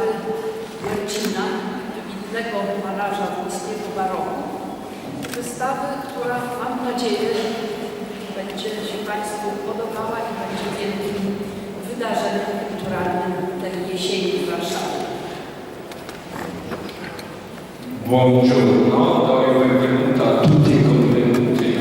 wystawy Giercina, wybitnego malarza włoskiego baroku. Wystawy, która mam nadzieję będzie się Państwu podobała i będzie wielkim wydarzeniem kulturalnym tej jesieni w Warszawie. Buongiorno, il benvenuto a tutti i convenuti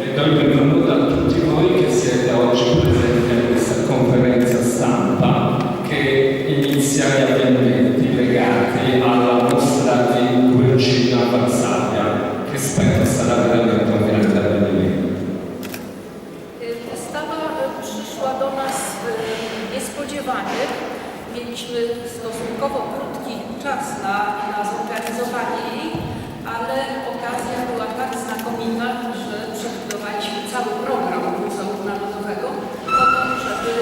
e do il benvenuto a tutti voi che siete oggi presenti a questa conferenza stampa che inizia gli avvenimenti legati alla mostra di Guercino a Varsavia, che spero sarà veramente un grande avvenimento. Wystawa e, przyszła do nas Mieliśmy stosunkowo krótki czas na, na zorganizowanie jej, ale okazja była tak znakomita, że przebudowaliśmy cały program Muzeum Narodowego po to, żeby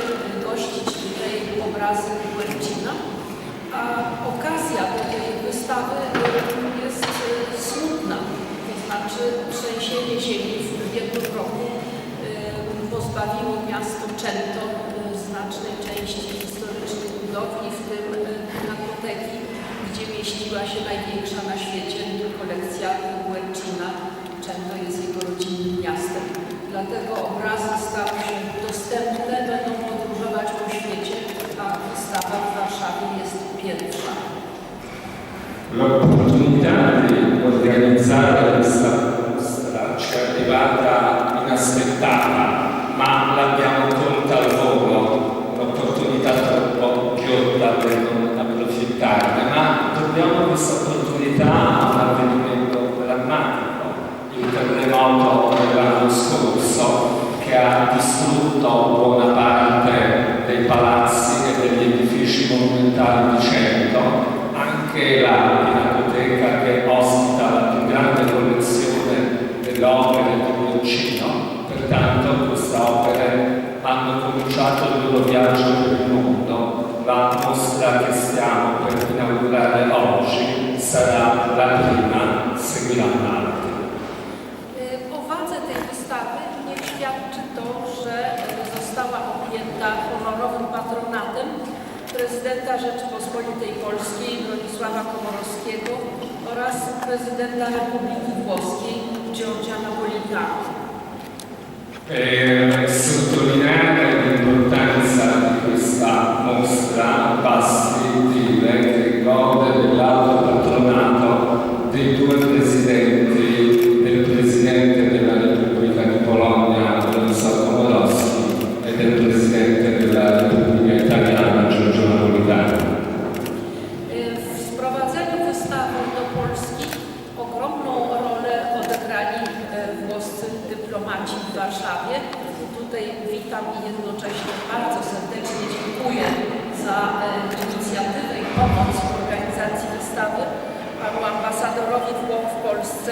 gościć tutaj obrazy Guercina. A okazja do tej wystawy jest smutna, to znaczy trzęsienie ziemi w ubiegłym roku e, pozbawiło miasto Cento e, znacznej części historycznych budowli, w tym e, Pinakoteki, gdzie mieściła się największa na świecie kolekcja Guercina. Cento jest jego rodzinnym miastem. Dlatego obrazy stały się dostępne, będą podróżować po świecie, a wystawa w Warszawie jest pierwsza. L'opportunità di organizzare questa distrutto buona parte dei palazzi e degli edifici monumentali di Cento, anche la Pinacoteca che ospita la più grande collezione delle opere di Guercino, pertanto queste opere hanno cominciato il loro viaggio per il mondo. La mostra che stiamo per inaugurare oggi sarà la prima, seguiranno altre. Prezydenta Rzeczypospolitej Polskiej Bronisława Komorowskiego oraz prezydenta Republiki Włoskiej Giorgia Napolitano. Per sottolineare l'importanza di questa mostra, basti dire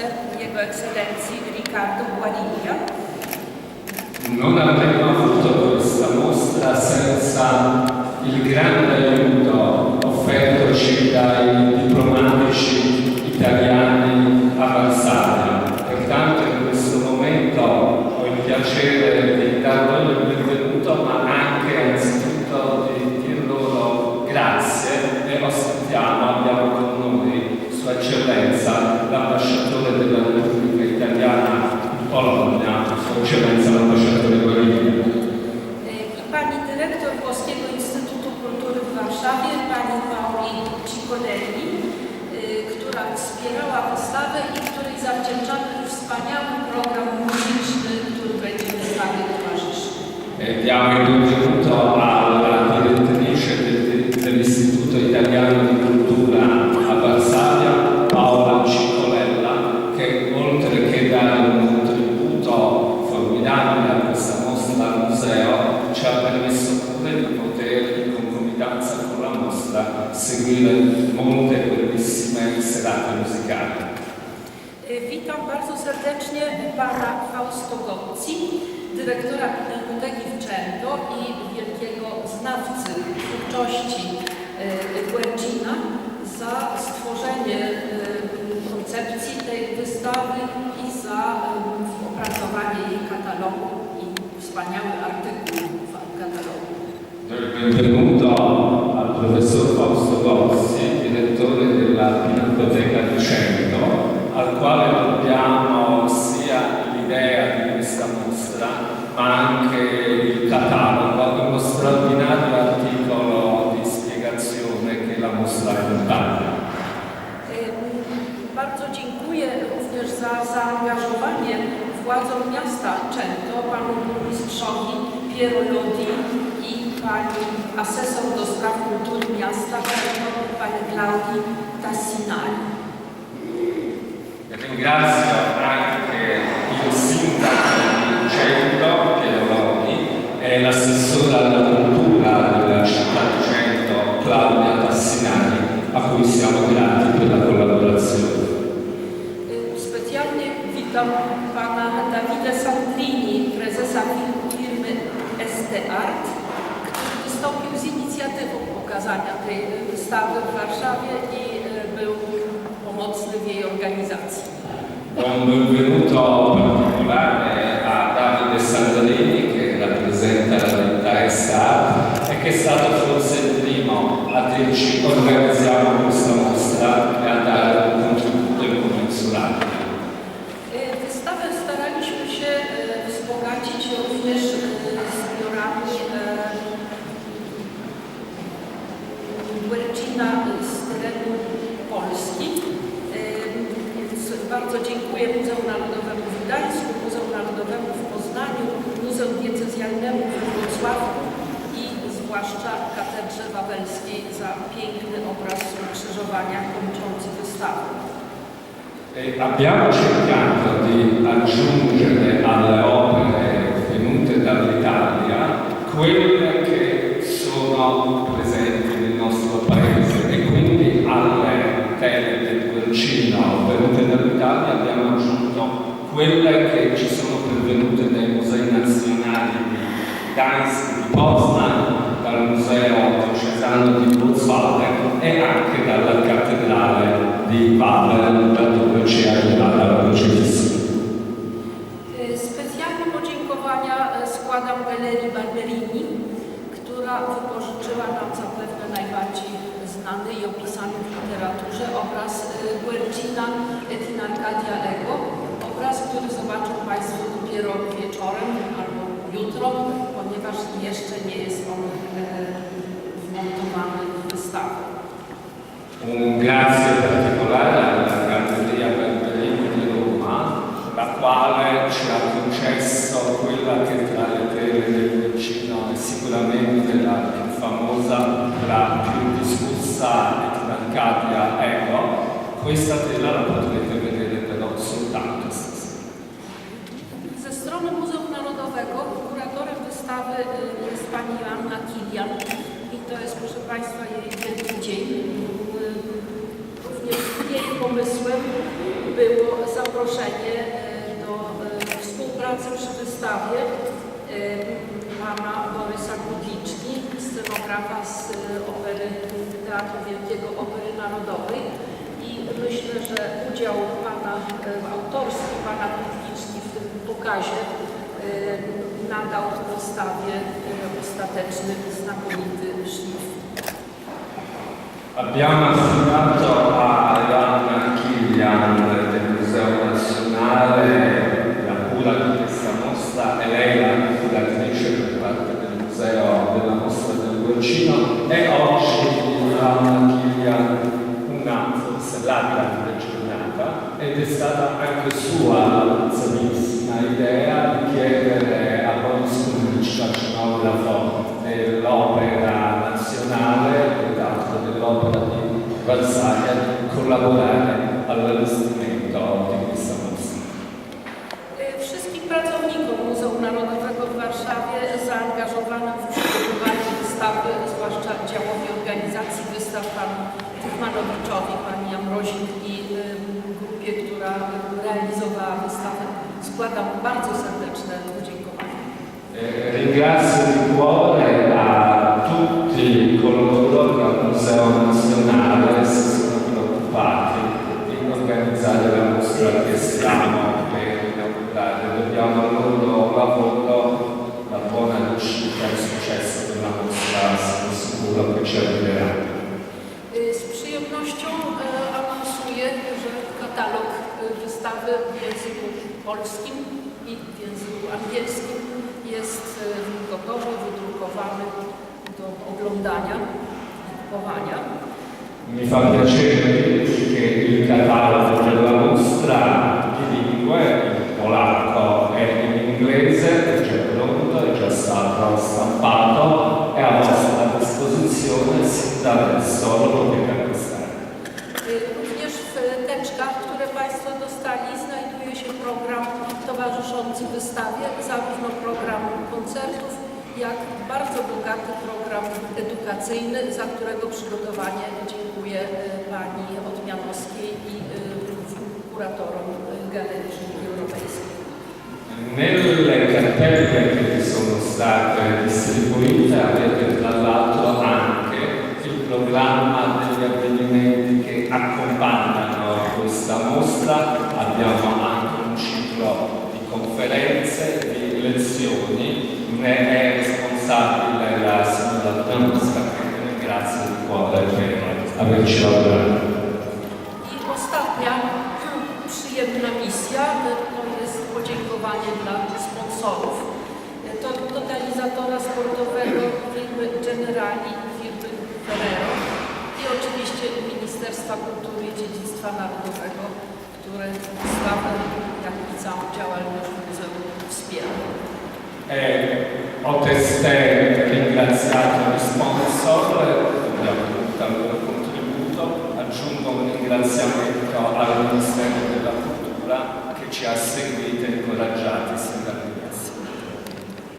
jego ekscelencji Riccardo Guariglia. Non avremmo avuto questa mostra senza il grande aiuto offertoci dai diplomatici italiani a Varsavia. Pertanto in questo momento ho il piacere di dar loro il benvenuto, ma anche anzitutto di dir loro grazie e ospitiamo, abbiamo con noi Sua Eccellenza l'ambasciatore della Repubblica Italiana in Polonia, Sua Eccellenza l'ambasciatore Guariglia. E, i pani dyrektor Włoskiego Instytutu Kultury w Warszawie, pani Pauli Cicolelli, y, która wspierała wystawę i której zawdzięczamy wspaniały program muzyczny, który będzie wystawie towarzyszył. E diamo il benvenuto alla direttrice del- dell'Istituto Italiano di Cultura a Varsavia, Paola Cicolella, che oltre che dare un contributo formidabile a questa mostra al museo, ci ha permesso pure di poter, in concomitanza con la mostra, seguire bellissime serate musicali. Y, Witam bardzo serdecznie pana Fausto Gozzi, dyrektora Pinakoteki w Cento i wielkiego znawcy twórczości y, Guercina za stworzenie y, koncepcji tej wystawy i za y, opracowanie jej katalogu i wspaniały artykuł w katalogu. Benvenuto al professor Fausto Bossi, direttore della Pinacoteca di Cento, al quale abbiamo sia l'idea di questa mostra, ma anche il catalogo, uno straordinario articolo di spiegazione che la mostra. Ym, Bardzo dziękuję również za zaangażowanie władzom miasta Czento, panu burmistrzowi Piero Lodi pani asesor do spraw kultury miasta pani Klaudii Tassinari. Ringrazio anche il sindaco di Cento, Piero Lodi, e l'assessore alla cultura della città di Cento, Claudia Tassinari, a cui siamo grati per la collaborazione. Specjalnie witam pana Davide Sandrini, prezesa fir- firmy ST Art, wystąpił z inicjatywą pokazania tej y, wystawy w Warszawie i y, był pomocny w jej organizacji. Benvenuto particolare a Davide Sandrini che rappresenta la realtà SAT e che stato forse il primo a dirci organizziamo questa Wawelskiej za piękny obraz ukrzyżowania kończący wystawę. Abbiamo cercato di aggiungere alle opere venute dall'Italia quelle che sono presenti nel nostro paese e quindi alle tele del Guercino venute dall'Italia abbiamo aggiunto quelle che ci sono pervenute dai musei nazionali di Gdańsk, di Poznan, dal Museo Diocesano di Wrocławek e anche dalla cattedrale di Wawel, da dove ci è arrivata la crocifissione. Y, Specjalne podziękowania y, składam Galerii Barberini, która wypożyczyła nam zapewne najbardziej znany i opisany w literaturze obraz y, Guercina et in Arcadia. Obraz, który zobaczą Państwo dopiero wieczorem albo jutro, ponieważ jeszcze nie jest on y, wmontowany w wystawę. Un grazie particolare alla Galleria Barberini di Roma, la quale ci ha concesso quella che tra le tele del Guercino è sicuramente la più famosa, la più discussa in Arcadia Ego. Questa tela la potrete vedere però soltanto stasera. Ze strony Muzeum Narodowego kuratorem wystawy y, jest pani Joanna Kilian i to jest, proszę Państwa, jej wielki dzień. Również jej pomysłem było zaproszenie y, do y, współpracy przy wystawie y, pana Borysa Kudliczki, scenografa z opery Teatru Wielkiego Opery Narodowej i myślę, że udział pana autorski, pana Kudliczki w tym pokazie nadał wystawie y, ostateczny, znakomity szlif. Abbiamo affidato a Joanna Kilian del Museo Nazionale la cura di questa mostra e lei la curatrice per parte del museo della mostra del Guercino e oggi Joanna Kilian una forse la grande giornata ed è stata anche sua collaborare all'allestimento di questa mostra. Y, Wszystkim pracownikom Muzeum Narodowego w Warszawie zaangażowanym w przygotowanie wystawy, zwłaszcza działowi organizacji wystaw panu Tychmanowiczowi, pani Amrozik i y, grupie, która realizowała wystawę, składam bardzo serdeczne podziękowania. Ringrazio di cuore a tutti i collaboratori al Museo Nazionale che si sono preoccupati di organizzare la mostra che stiamo per inaugurare. Dobbiamo al loro lavoro la buona riuscita e il successo della mostra riceveranno. Y, Z przyjemnością e, anonsuję, że katalog e, wystawy w języku polskim i w języku angielskim jest e, gotowy, wydrukowany do oglądania i kupowania. Mi fa piacere che il catalogo della mostra di lingue, polacco e l'inglese, è già pronto, è già stato stampato, è a vostra disposizione sin da adesso, lo potete acquistare. Również w teczkach, Państwo dostali, znajduje się program towarzyszący wystawie, zarówno program koncertów, jak bardzo bogaty program edukacyjny, za którego przygotowanie dziękuję y, Pani Odmianowskiej i y, kuratorom Galerii Europejskiej. Nelle cartelle che sono state distribuite avete tra l'altro anche il programma degli avvenimenti che accompagnano questa mostra, abbiamo anche un ciclo di conferenze, di lezioni, ne è responsabile la signora quindi grazie di cuore per averci lavorato. I ostatnia przyjemna misja to jest podziękowanie dla sponsorów. To totalizatora sportowego firmy Generali firmy Ferrero i oczywiście Ministerstwa Kultury i Dziedzictwa Narodowego, które wystawę, jak i całą działalność muzeum wspiera. E testé ringraziato gli sponsor, loro contributo, aggiungo un ringraziamento al Ministero